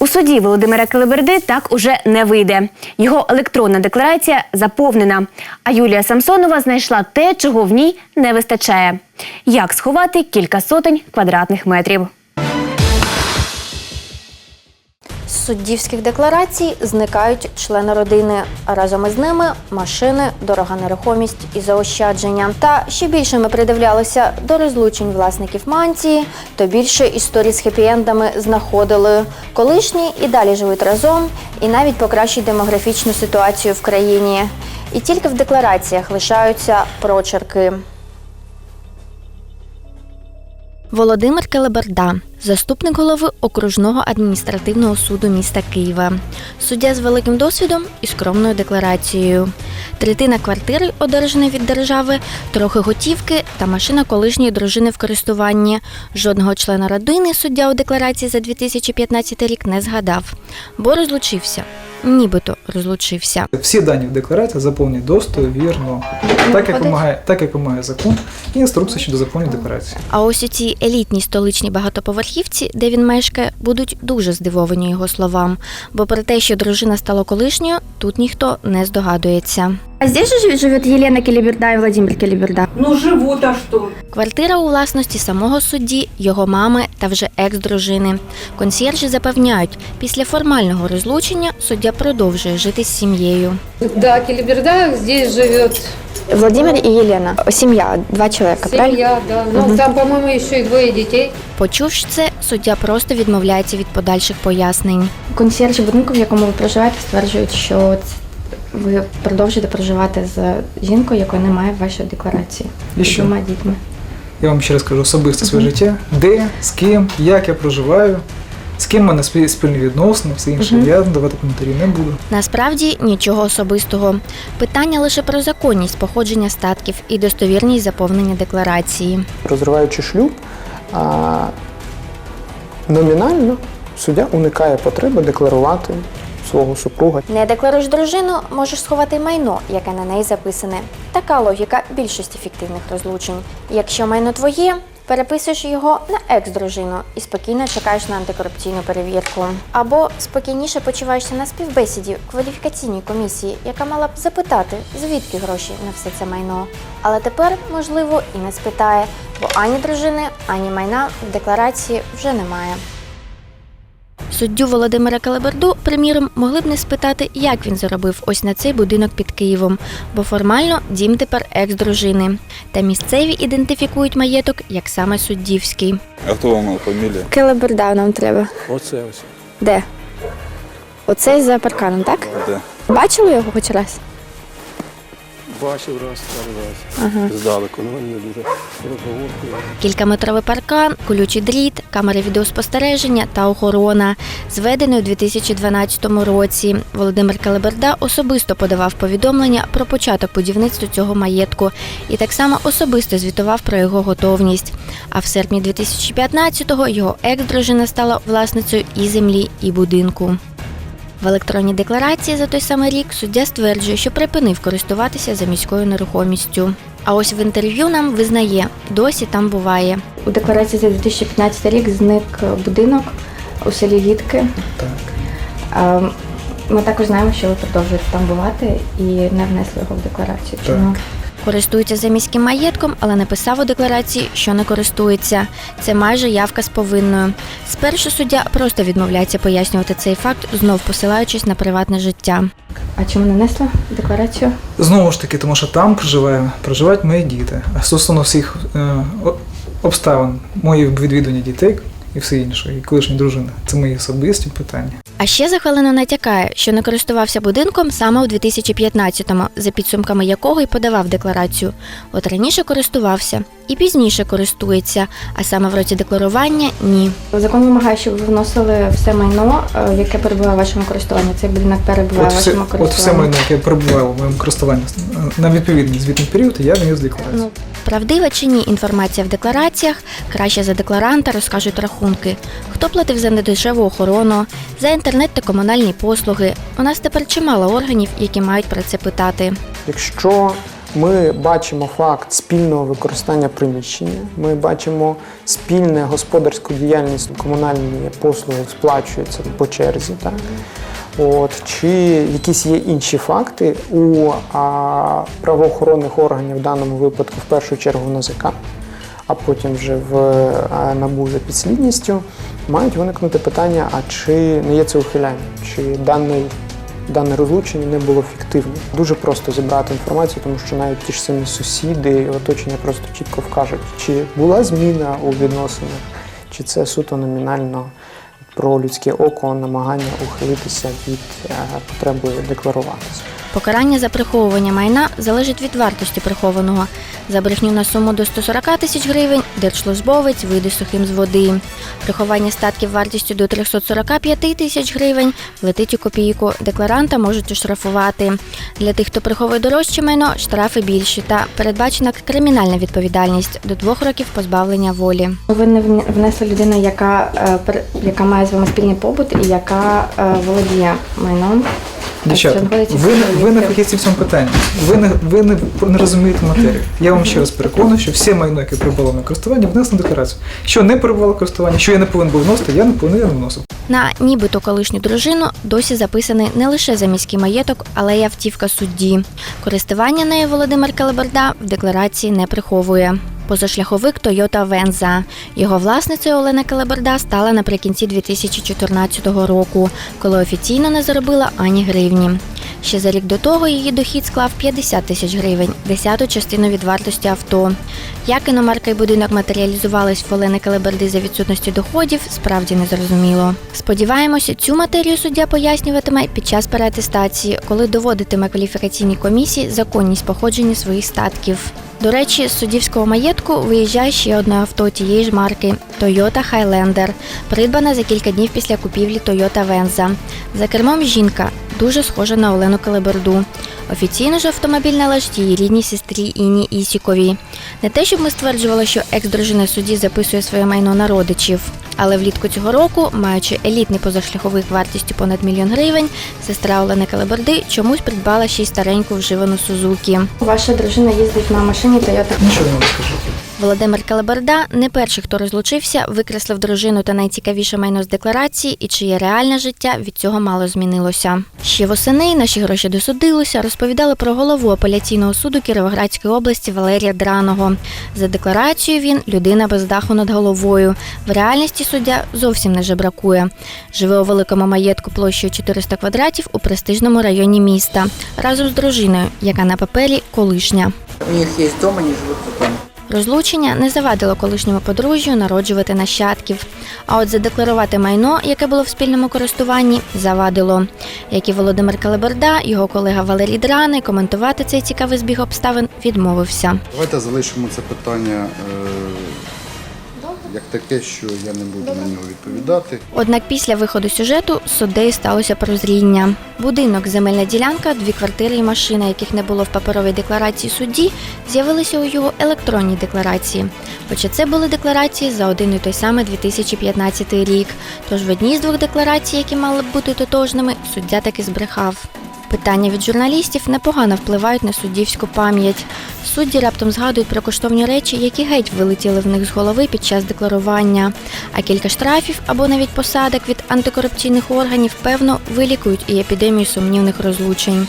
У суді Володимира Келеберди так уже не вийде. Його електронна декларація заповнена. А Юлія Самсонова знайшла те, чого в ній не вистачає: як сховати кілька сотень квадратних метрів. З суддівських декларацій зникають члени родини, разом із ними машини, дорога нерухомість і заощадження. Та ще більше ми придивлялися до розлучень власників мантії, то більше історій з хеппі-ендами знаходили. Колишні і далі живуть разом, і навіть покращують демографічну ситуацію в країні. І тільки в деклараціях лишаються прочерки. Володимир Келеберда, заступник голови окружного адміністративного суду міста Києва, суддя з великим досвідом і скромною декларацією. Третина квартири, одержаної від держави, трохи готівки та машина колишньої дружини в користуванні. Жодного члена родини суддя у декларації за 2015 рік не згадав, бо розлучився. Нібито розлучився. Всі дані в декларації заповнені достовірно, так як вимагає, так як вимагає закон і інструкція щодо заповнення декларації. А ось у цій елітній столичній багатоповерхівці, де він мешкає, будуть дуже здивовані його словам. Бо про те, що дружина стала колишньою, тут ніхто не здогадується. А здесь же живет Елена Келеберда и Владимир Келеберда. Ну живут, а что? Квартира у власності самого судді, його мами та вже екс-дружини. Консьєржі запевняють, після формального розлучення суддя продовжує жити з сім'єю. Да, Келеберда здесь живет Владимир і Єлена. Сім'я, два чоловіка, семья, да. Ну, там, по-моему, еще и двое детей. Почувши це, суддя просто відмовляється від подальших пояснень. Консьержі будинку, в якому ви проживаєте, стверджують, що це- ви продовжуєте проживати з жінкою, якої немає в вашій декларації. І з що? двома дітьми. Я вам ще раз кажу особисте своє життя, де, з ким, як я проживаю, з ким в мене спіль- спільні відносини, все інше. Я давати коментарі не буду. Насправді нічого особистого. Питання лише про законність походження статків і достовірність заповнення декларації. розриваючи шлюб, а, номінально суддя уникає потреби декларувати свого супруга. Не декларуєш дружину, можеш сховати майно, яке на неї записане. Така логіка більшості фіктивних розлучень. Якщо майно твоє, переписуєш його на екс-дружину і спокійно чекаєш на антикорупційну перевірку. Або спокійніше почуваєшся на співбесіді в кваліфікаційній комісії, яка мала б запитати, звідки гроші на все це майно. Але тепер, можливо, і не спитає, бо ані дружини, ані майна в декларації вже немає. Суддю Володимира Калаберду, приміром, могли б не спитати, як він заробив ось на цей будинок під Києвом, бо формально дім тепер екс-дружини. Та місцеві ідентифікують маєток як саме суддівський. А хто вам фамілія? Келеберда нам треба. Оце ось. Де? Оцей за парканом, так? Де? Бачили його хоч раз? Бачив раз, пару раз. Здалеку, ну не дуже розговоркою. Кількаметровий паркан, колючий дріт, камери відеоспостереження та охорона. Зведений у 2012 році. Володимир Калеберда особисто подавав повідомлення про початок будівництва цього маєтку і так само особисто звітував про його готовність. А в серпні 2015-го його екс-дружина стала власницею і землі, і будинку. В електронній декларації за той самий рік суддя стверджує, що припинив користуватися за міською нерухомістю. А ось в інтерв'ю нам визнає, досі там буває. У декларації за 2015 рік зник будинок у селі Літки. Так. Ми також знаємо, що ви продовжуєте там бувати і не внесли його в декларацію. Чому? Користується за міським маєтком, але написав у декларації, що не користується. Це майже явка з повинною. Спершу суддя просто відмовляється пояснювати цей факт, знов посилаючись на приватне життя. А чому не внесли в декларацію? Знову ж таки, тому що там проживає, проживають мої діти. А стосовно всіх е, обставин, мої відвідування дітей і все інше, і колишньої дружини, це мої особисті питання. А ще захвалено натякає, що не користувався будинком саме у 2015-му, за підсумками якого й подавав декларацію. От раніше користувався і пізніше користується, а саме в році декларування ні. Закон вимагає, щоб ви вносили все майно, е, яке перебуває в вашому користуванні. Цей будинок перебуває От в все, вашому от все майно, яке перебувало в моєму користуванні е, на відповідний звітний період, я вніс декларацію. Правдива чи ні інформація в деклараціях, краще за декларанта розкажуть рахунки. Хто платив за недешеву охорону, за інтернет та комунальні послуги. У нас тепер чимало органів, які мають про це питати. Якщо Ми бачимо факт спільного використання приміщення. Ми бачимо спільне господарську діяльність, комунальні послуги сплачуються по черзі. Так? От, чи якісь є інші факти у а, правоохоронних органів, в даному випадку, в першу чергу в НАЗК, а потім вже в а, НАБУ за підслідністю, мають виникнути питання: а чи не є це ухиляння, чи даний, дане розлучення не було фіктивним. Дуже просто зібрати інформацію, тому що навіть ті ж самі сусіди і оточення просто чітко вкажуть, чи була зміна у відносинах, чи це суто номінально про людське око, намагання ухилитися від е, потреби декларуватися. Покарання за приховування майна залежить від вартості прихованого. За брехню на суму до 140 тисяч гривень держслужбовець вийде сухим з води. Приховання статків вартістю до 345 тисяч гривень летить у копійку. Декларанта можуть оштрафувати. Для тих, хто приховує дорожче майно, штрафи більші та передбачена кримінальна відповідальність до двох років позбавлення волі. Ви не внесли людину, яка, е, яка має з вами спільний побут і яка е, володіє майном. Дівчата, ви, не- ви не фахівці в цьому питанні. Ви не, ви не, не розумієте матерію. Я вам ще раз переконую, що все майно, яке прибуло на користування, внесено декларацію. Що не перебувало користування, що я не повинен був вносити, я не повинен вносив. На нібито колишню дружину досі записаний не лише за міський маєток, але й автівка судді. Користування нею Володимир Калаберда в декларації не приховує. Позашляховик Toyota Venza. Його власницею Олена Калаберда стала наприкінці 2014 року, коли офіційно не заробила ані гривні. Ще за рік до того її дохід склав 50 тисяч гривень, десяту частину від вартості авто. Як іномарка і будинок матеріалізувались в Олени Калаберди за відсутності доходів, справді не зрозуміло. Сподіваємося, цю матерію суддя пояснюватиме під час переатестації, коли доводитиме кваліфікаційній комісії законність походження своїх статків. До речі, з суддівського маєтку виїжджає ще одне авто тієї ж марки Toyota Highlander, придбана за кілька днів після купівлі Toyota Venza. За кермом жінка, дуже схожа на Олену Калиберду. Офіційно ж автомобіль належить її рідній сестрі Інні Ісіковій. Не те, щоб ми стверджували, що екс-дружина судді записує своє майно на родичів. Але влітку цього року, маючи елітний позашляховик вартістю понад мільйон гривень, сестра Олени Калиберди чомусь придбала ще й стареньку вживану Сузукі. Ваша дружина їздить на машині Toyota. Нічого не розкажу. Володимир Калаберда не перший, хто розлучився, викреслив дружину та найцікавіше майно з декларації, і чиє реальне життя від цього мало змінилося. Ще восени наші гроші досудилися, розповідали про голову апеляційного суду Кіровоградської області Валерія Драного. За декларацією він людина без даху над головою. В реальності суддя зовсім не жебракує. Живе у великому маєтку площею 400 квадратів у престижному районі міста разом з дружиною, яка на папері колишня. У них есть дом, они живут в доме. Розлучення не завадило колишньому подружжю народжувати нащадків. А от задекларувати майно, яке було в спільному користуванні, завадило. Як і Володимир Калиберда, його колега Валерій Драни коментувати цей цікавий збіг обставин відмовився. Давайте залишимо це питання е, як таке, що я не буду на нього відповідати. Однак після виходу сюжету суддею сталося прозріння. Будинок, земельна ділянка, дві квартири і машина, яких не було в паперовій декларації судді, з'явилися у його електронній декларації. Хоча це були декларації за один і той самий 2015 рік. Тож в одній з двох декларацій, які мали б бути тотожними, суддя таки збрехав. Питання від журналістів непогано впливають на суддівську пам'ять. Судді раптом згадують про коштовні речі, які геть вилетіли в них з голови під час декларування. А кілька штрафів або навіть посадок від антикорупційних органів певно вилікують і епідемію сумнівних розлучень.